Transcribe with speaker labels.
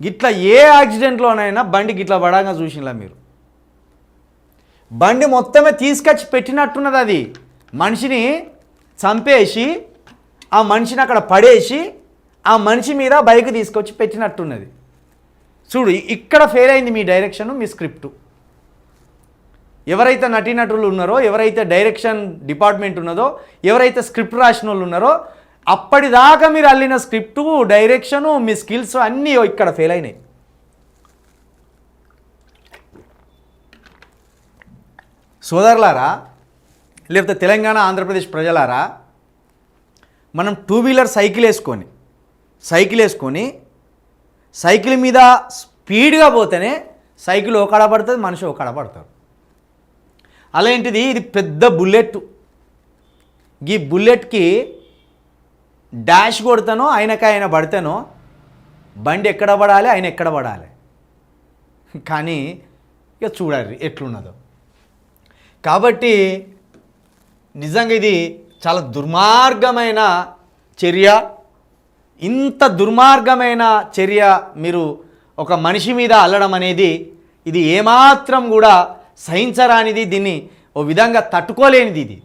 Speaker 1: గిట్లా ఏ యాక్సిడెంట్లోనైనా బండి గిట్లా పడంగా చూసినలా మీరు. బండి మొత్తమే తీసుకొచ్చి పెట్టినట్టున్నది అది. మనిషిని చంపేసి ఆ మనిషిని అక్కడ పడేసి ఆ మనిషి మీద బైక్ తీసుకొచ్చి పెట్టినట్టున్నది. చూడు ఇక్కడ ఫెయిల్ అయింది మీ డైరెక్షన్ మీ స్క్రిప్టు ఎవరైతే నటీనటులు ఉన్నారో ఎవరైతే డైరెక్షన్ డిపార్ట్మెంట్ ఉన్నదో ఎవరైతే స్క్రిప్ట్ రాసిన వాళ్ళు ఉన్నారో అప్పటిదాకా మీరు అల్లిన స్క్రిప్టు డైరెక్షను మీ స్కిల్స్ అన్నీ ఇక్కడ ఫెయిల్ అయినాయి. సోదరులారా లేకపోతే తెలంగాణ ఆంధ్రప్రదేశ్ ప్రజలారా మనం టూ వీలర్ సైకిల్ వేసుకొని సైకిల్ వేసుకొని సైకిల్ మీద స్పీడ్గా పోతేనే సైకిల్ ఒకడ పడుతుంది మనిషి ఒకడ పడతారు అలాంటిది ఇది పెద్ద బుల్లెట్ ఈ బుల్లెట్కి డాష్ కొడతానో ఆయనకి ఆయన పడతానో బండి ఎక్కడ పడాలి ఆయన ఎక్కడ పడాలి? కానీ ఇక చూడాలి ఎట్లున్నదో. కాబట్టి నిజంగా ఇది చాలా దుర్మార్గమైన చర్య. ఇంత దుర్మార్గమైన చర్య మీరు ఒక మనిషి మీద అల్లడం అనేది ఇది ఏమాత్రం కూడా సహించరానిది దీన్ని ఓ విధంగా తట్టుకోలేనిది ఇది.